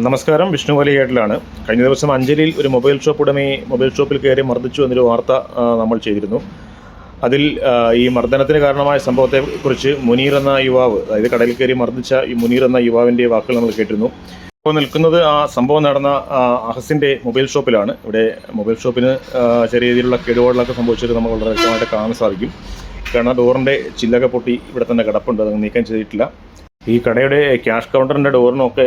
നമസ്കാരം. വിഷ്ണു വലിയേട്ടിലാണ്. കഴിഞ്ഞ ദിവസം അഞ്ചലിയിൽ ഒരു മൊബൈൽ ഷോപ്പ് ഉടമയെ മൊബൈൽ ഷോപ്പിൽ കയറി മർദ്ദിച്ചു എന്നൊരു വാർത്ത നമ്മൾ ചെയ്തിരുന്നു. അതിൽ ഈ മർദ്ദനത്തിന് കാരണമായ സംഭവത്തെക്കുറിച്ച് മുനീർ എന്ന യുവാവ് അതായത് കടലിൽ കയറി മർദ്ദിച്ച ഈ മുനീർ എന്ന യുവാവിന്റെ വാക്കുകൾ നമ്മൾ കേട്ടിരുന്നു. ഇപ്പോൾ നിൽക്കുന്നത് ആ സംഭവം നടന്ന അഹസിന്റെ മൊബൈൽ ഷോപ്പിലാണ്. ഇവിടെ മൊബൈൽ ഷോപ്പിന് ചെറിയ രീതിയിലുള്ള കേടുപാടുകളൊക്കെ സംഭവിച്ചിട്ട് നമുക്ക് വളരെ വ്യക്തമായിട്ട് കാണാൻ സാധിക്കും. കാരണം ഡോറിന്റെ ചില്ലൊക്കെ പൊട്ടി ഇവിടെ തന്നെ കിടപ്പുണ്ട്. അത് നീക്കം ചെയ്തിട്ടില്ല. ഈ കടയുടെ ക്യാഷ് കൗണ്ടറിന്റെ ഡോറിനൊക്കെ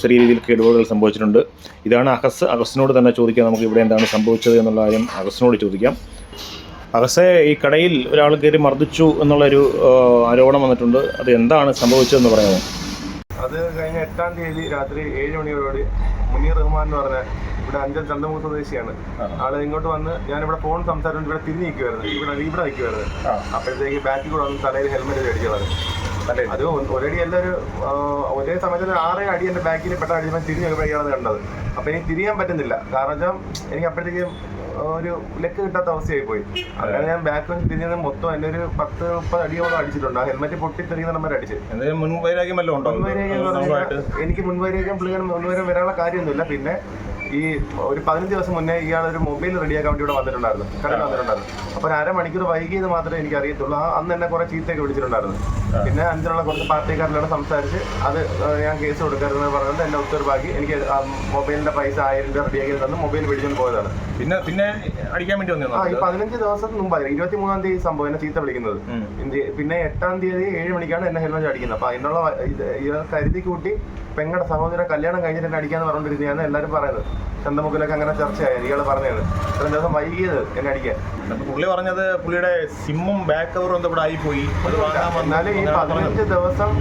ചെറിയ രീതിയിൽ കേടുപാടുകൾ സംഭവിച്ചിട്ടുണ്ട്. ഇതാണ് അഹസ് അഹസിനോട് തന്നെ ചോദിക്കാം നമുക്ക് ഇവിടെ എന്താണ് സംഭവിച്ചത് എന്നുള്ള കാര്യം അഹസിനോട് ചോദിക്കാം. അഹസെ ഈ കടയിൽ ഒരാൾ കയറി മർദ്ദിച്ചു എന്നുള്ളൊരു ആരോപണം വന്നിട്ടുണ്ട്. അത് എന്താണ് സംഭവിച്ചതെന്ന് പറയാമോ? അത് കഴിഞ്ഞ എട്ടാം തീയതി രാത്രി ഏഴ് മണിയോടുകൂടി മുനീർ റഹ്മാൻ എന്ന് പറഞ്ഞ ഇവിടെ അഞ്ചൽ ചന്തമൂർ സ്വദേശിയാണ്. ആൾ ഇങ്ങോട്ട് വന്ന് ഞാൻ ഞാനിവിടെ ഫോൺ സംസാരിച്ചുകൊണ്ട് ഇവിടെ തിരിഞ്ഞിരിക്കുവായിരുന്നു ഇവിടെ ഇവിടെ നിൽക്കുവായിരുന്നു. അപ്പോഴത്തേക്ക് ബാക്കിൽ കൂടെ വന്ന് തലയിൽ ഹെൽമെറ്റ് അടിച്ചതാണ് അത് ഒരടി എല്ലാവരും ഒരേ സമയത്ത് ആറേ അടി എന്റെ ബാക്കിൽ പെട്ട ഞാൻ തിരിഞ്ഞ് കഴിയാണ് കണ്ടത്. അപ്പൊ എനിക്ക് തിരിയാൻ പറ്റുന്നില്ല. കാരണം വെച്ചാൽ എനിക്ക് അപ്പോഴത്തേക്കും ഒരു ലെക്ക് കിട്ടാത്ത അവസ്ഥയായി പോയി. അങ്ങനെ ഞാൻ ബാക്ക് തിരിഞ്ഞത് മൊത്തം എന്റെ ഒരു പത്ത് മുപ്പത് അടിയോളം അടിച്ചിട്ടുണ്ട്. ആ ഹെൽമെറ്റ് പൊട്ടി തെറിയുന്ന നമ്മൾ അടിച്ച്. എനിക്ക് മുൻവൈരാഗ്യം പുള്ളിക്കാൻ മുൻവൈരം വരാനുള്ള കാര്യമൊന്നുമില്ല. പിന്നെ ഈ ഒരു പതിനഞ്ച് ദിവസം മുന്നേ ഇയാൾ ഒരു മൊബൈൽ റെഡിയാക്കാൻ വേണ്ടി ഇവിടെ വന്നിട്ടുണ്ടായിരുന്നു. കടയിൽ വന്നിട്ടുണ്ടായിരുന്നു. അപ്പൊ ഒരു അരമണിക്കൂർ വൈകിയത് മാത്രമേ എനിക്ക് അറിയത്തുള്ളൂ ആ അന്ന് എന്നെ കുറെ ചീത്തയൊക്കെ വിളിച്ചിട്ടുണ്ടായിരുന്നു. പിന്നെ അഞ്ചിലുള്ള കുറച്ച് പാർട്ടിക്കാരിലൂടെ സംസാരിച്ച് അത് ഞാൻ കേസ് കൊടുക്കരുതെന്ന് പറഞ്ഞത് എന്നെ ഉത്തരവാക്കി. എനിക്ക് മൊബൈലിന്റെ പൈസ ആയിരം രൂപ റെഡിയാക്കി തന്നു. മൊബൈൽ പിടിച്ചുകൊണ്ട് പോയതാണ്. പിന്നെ പിന്നെ അടിക്കാൻ വേണ്ടി ആ ഈ വന്നു പതിനഞ്ച് ദിവസം മുമ്പായിരുന്നു ഇരുപത്തി മൂന്നാം തീയതി സംഭവം എന്നെ ചീത്ത വിളിക്കുന്നത്. പിന്നെ എട്ടാം തീയതി ഏഴ് മണിക്കാണ് എന്നെ ഹെൽമെറ്റ് അടിക്കുന്നത്. അപ്പൊ അതിനുള്ള കരുതി കൂട്ടി പെങ്ങളുടെ സഹോദര കല്യാണം കഴിഞ്ഞിട്ട് എന്നെ അടിക്കാന്ന് പറഞ്ഞിരുന്നതാണ് എല്ലാവരും പറയുന്നത്. ചന്തമുക്കിലൊക്കെ അങ്ങനെ ചർച്ചയായത് ഇയാൾ പറഞ്ഞത് ഇത്രയും ദിവസം വൈകിയത് എന്നെ അടിക്കാൻ. പുള്ളി പറഞ്ഞത് പുള്ളിയുടെ സിമ്മും ബാക്ക് കവറും എന്തോ ഇവിടെ ആയിപ്പോയി. അത് വാങ്ങാൻ വന്നു. എന്നാലും ഈ പതിനഞ്ച് ദിവസം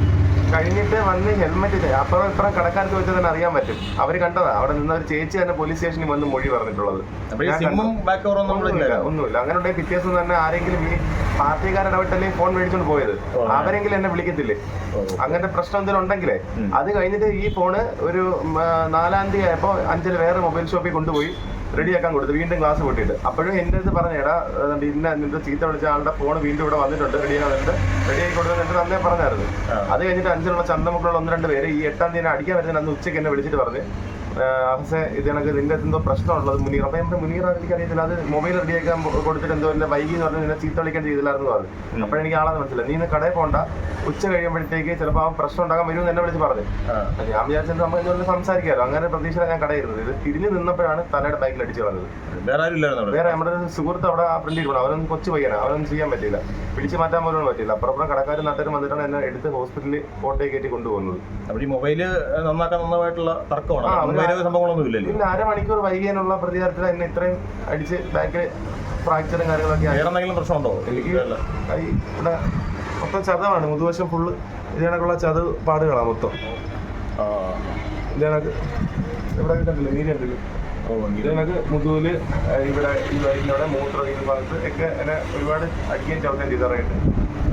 കഴിഞ്ഞിട്ട് വന്ന് ഹെൽമെറ്റ് അപ്പുറം ഇപ്പുറം കടക്കാർക്ക് വെച്ച് തന്നെ അറിയാൻ പറ്റും. അവർ കണ്ടതാ. അവിടെ നിന്ന് ഒരു ചേച്ചി തന്നെ പോലീസ് സ്റ്റേഷനിൽ വന്ന് മൊഴി പറഞ്ഞിട്ടുള്ളത്. ഒന്നുമില്ല ഒന്നുമില്ല. അങ്ങനെ ഉണ്ടെങ്കിൽ പിറ്റേ ദിവസം തന്നെ ആരെങ്കിലും ഈ പാർട്ടിക്കാരുടെ ഇടപെട്ടല്ലേ ഫോൺ മേടിച്ചോണ്ട് പോയത്? അവരെങ്കിലും എന്നെ വിളിക്കത്തില്ലേ? അങ്ങനത്തെ പ്രശ്നം എന്തെങ്കിലും ഉണ്ടെങ്കിലേ അത് കഴിഞ്ഞിട്ട് ഈ ഫോണ് ഒരു നാലാം തീയതി ആയപ്പോ അഞ്ചിൽ വേറെ മൊബൈൽ ഷോപ്പിൽ കൊണ്ടുപോയി. റെഡിയാക്കാൻ കൊടുത്തു. വീണ്ടും ക്ലാസ് പൊട്ടിയിട്ട്. അപ്പോഴും എന്റെ അടുത്ത് പറഞ്ഞേടാ ഇന്ന നിന്റെ ചീത്ത വിളിച്ച ആളുടെ ഫോൺ വീണ്ടും ഇവിടെ വന്നിട്ടുണ്ട് റെഡിയാക്കാൻ വന്നിട്ട് റെഡിയാക്കി കൊടുത്തു എന്നിട്ട് അന്നേ പറഞ്ഞായിരുന്നു. അത് കഴിഞ്ഞിട്ട് അഞ്ചിലുള്ള ചന്തമുക്കുള്ള ഒന്ന് രണ്ട് പേര് ഈ എട്ടാം തീയതി അടിക്കാൻ വരുന്നതിന് അന്ന് ഉച്ചയ്ക്ക് എന്നെ വിളിച്ചിട്ട് പറഞ്ഞു. അഹസെ ഇത് കണക്ക് നിന്റെ എന്തോ പ്രശ്നമുള്ളത്? മുനീർ. അപ്പൊ എന്റെ മുനീർ എനിക്കറിയത്തില്ല അത് മൊബൈൽ റെഡിയാക്കാൻ കൊടുത്തിട്ട് എന്തോ എന്നെ വൈകി എന്ന് പറഞ്ഞ് നിന്നെ ചീത്ത വിളിക്കാൻ ചെയ്തില്ലായിരുന്നു പറഞ്ഞു അപ്പോഴെനിക്ക് ആളെന്ന് മനസ്സിലായി. നീ ഇന്ന് കടയിൽ പോണ്ട. ഉച്ച കഴിയുമ്പോഴത്തേക്ക് ചിലപ്പോൾ ആ പ്രശ്നം ഉണ്ടാകാൻ വരും എന്നെ വിളിച്ച് പറഞ്ഞു. ഞാൻ വിചാരിച്ചത് നമ്മൾ എന്തോ സംസാരിക്കാമല്ലോ അങ്ങനെ പ്രതീക്ഷ ഞാൻ കടയിരുന്നത് ഇത് തിരിഞ്ഞു നിന്നപ്പോഴാണ് തലയുടെ ബൈക്കിൽ അടിച്ചു കളഞ്ഞത്. വേറെ ആരും വേറെ നമ്മുടെ സുഹൃത്ത് അവിടെ ആ ഫ്രണ്ടിൽ ഇരിക്കണം അവരൊന്നും കൊച്ചു പയ്യനാ. അവനൊന്നും ചെയ്യാൻ പറ്റില്ല പിടിച്ചു മാറ്റാൻ പോലും പറ്റില്ല അപ്പുറം കടക്കാരും നാട്ടുകാരും വന്നിട്ടാണ് എന്നെ എടുത്ത് ഹോസ്പിറ്റലിൽ കോട്ടയിൽ കയറ്റി കൊണ്ടുപോകുന്നത്. അപ്പോൾ ഈ മൊബൈൽ നന്നാക്കാൻ നന്നായിട്ടുള്ള തർക്കമാണ്? മുൻവൈരാഗ്യ സംഭവങ്ങളൊന്നും ഇല്ലല്ലോ? പിന്നെ അരമണിക്കൂർ വൈകിയതിനുള്ള പ്രതികാരത്തിൽ എന്നെ ഇത്രയും അടിച്ച് ബാക്കിൽ ഫ്രാക്ചറും കാര്യങ്ങളൊക്കെ ആയി. വേറെ എന്തെങ്കിലും പ്രശ്നമുണ്ടോ? എനിക്ക് കൈ ഇവിടെ മൊത്തം ചതവാണ്. മുതുവശം ഫുള്ള് ഇത് കണക്കുള്ള ചതവ് പാടുകളാണ് മൊത്തം. ആ, ഇത് കണക്ക് ഇവിടെ കണ്ടില്ല? നീര് കണ്ടില്ല? ഓ, ഇത്. കണക്ക് മുതുവിൽ ആ, ഇവിടെ ഈ വയലിനവിടെ മൂത്രം ഈ ഭാഗത്ത് ഒക്കെ എന്നെ ഒരുപാട് അടിക്കുകയും ചവിട്ടുകയും ചെയ്തറിയിട്ട്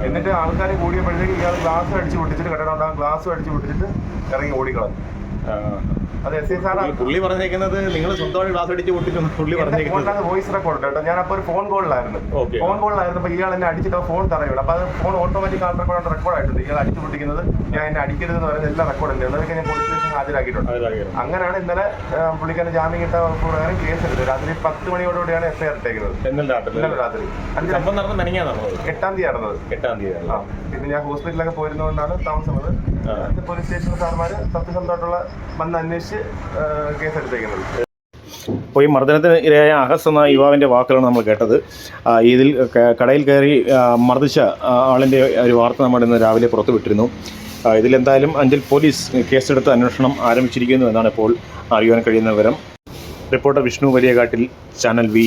എന്നിട്ട് ആൾക്കാർ കൂടിയപ്പോഴത്തേക്ക് ഇയാൾ ഗ്ലാസ് അടിച്ച് പൊട്ടിച്ചിട്ട് കെട്ടിടം ഉണ്ടാകും ഗ്ലാസ് അടിച്ച് പൊട്ടിച്ചിട്ട് ഇറങ്ങി ഓടിക്കളഞ്ഞു. ആ, പുള്ളി- പറഞ്ഞേക്കുന്നത് നിങ്ങൾ സ്വന്തമായി ക്ലാസ് അടിച്ച് പൊട്ടിച്ചു പുള്ളി പറഞ്ഞേക്കുന്നത്. വോയിസ് റെക്കോർഡ് കേട്ടോ. ഞാൻ അപ്പോൾ ഒരു ഫോൺ കോളിലായിരുന്നു ഫോൺ കോളിലായിരുന്നു കോളിലായിരുന്നപ്പോൾ ഇയാൾ എന്നെ അടിച്ചിട്ട് ഫോൺ തറയുള്ളൂ അപ്പോൾ അത് ഫോൺ ഓട്ടോമാറ്റിക് ആൾ റെക്കോർഡ് റെക്കോർഡ് ആയിട്ടുണ്ട്. ഇയാൾ അടിച്ചു പൊട്ടിക്കുന്നത് ഞാൻ എന്നെ അടിക്കരുതെന്ന് പറയുന്ന എല്ലാ റെക്കോർഡ് ഉണ്ട്. അതൊക്കെ ഞാൻ പോലീസ് സ്റ്റേഷൻ ഹാജരാക്കിയിട്ടുണ്ട്. അങ്ങനെയാണ് ഇന്നലെ പുള്ളിക്കാരൻ ജാമ്യം കിട്ടാൻ പ്രകാരം കേസ് എടുത്തത്. രാത്രി പത്ത് മണിയോടുകൂടിയാണ് എഫ് ഐ ആർ ഇട്ടേക്കുന്നത്. രാത്രി. എട്ടാം തീയതി നടന്നത് എട്ടാം തീയതി പിന്നെ ഞാൻ ഹോസ്പിറ്റലിലൊക്കെ പോയിരുന്നതുകൊണ്ടാണ് താമസം പോലീസ് സ്റ്റേഷൻ സാർമാർ സത്യസന്ധമായിട്ടുള്ള വന്ന് അന്വേഷിച്ച് അപ്പോൾ ഈ മർദ്ദനത്തിന് ഇരയായ അഹസ് എന്ന യുവാവിന്റെ വാക്കുകളാണ് നമ്മൾ കേട്ടത്. ഇതിൽ കടയിൽ കയറി മർദ്ദിച്ച ആളിന്റെ ഒരു വാർത്ത നമ്മൾ ഇന്ന് രാവിലെ പുറത്തു വിട്ടിരുന്നു. ആ, ഇതിലെന്തായാലും അഞ്ചൽ പോലീസ് കേസെടുത്ത് അന്വേഷണം ആരംഭിച്ചിരിക്കുന്നു എന്നാണ് ഇപ്പോൾ അറിയുവാൻ കഴിയുന്ന വിവരം. Reporter Vishnu Valiyakattil channel V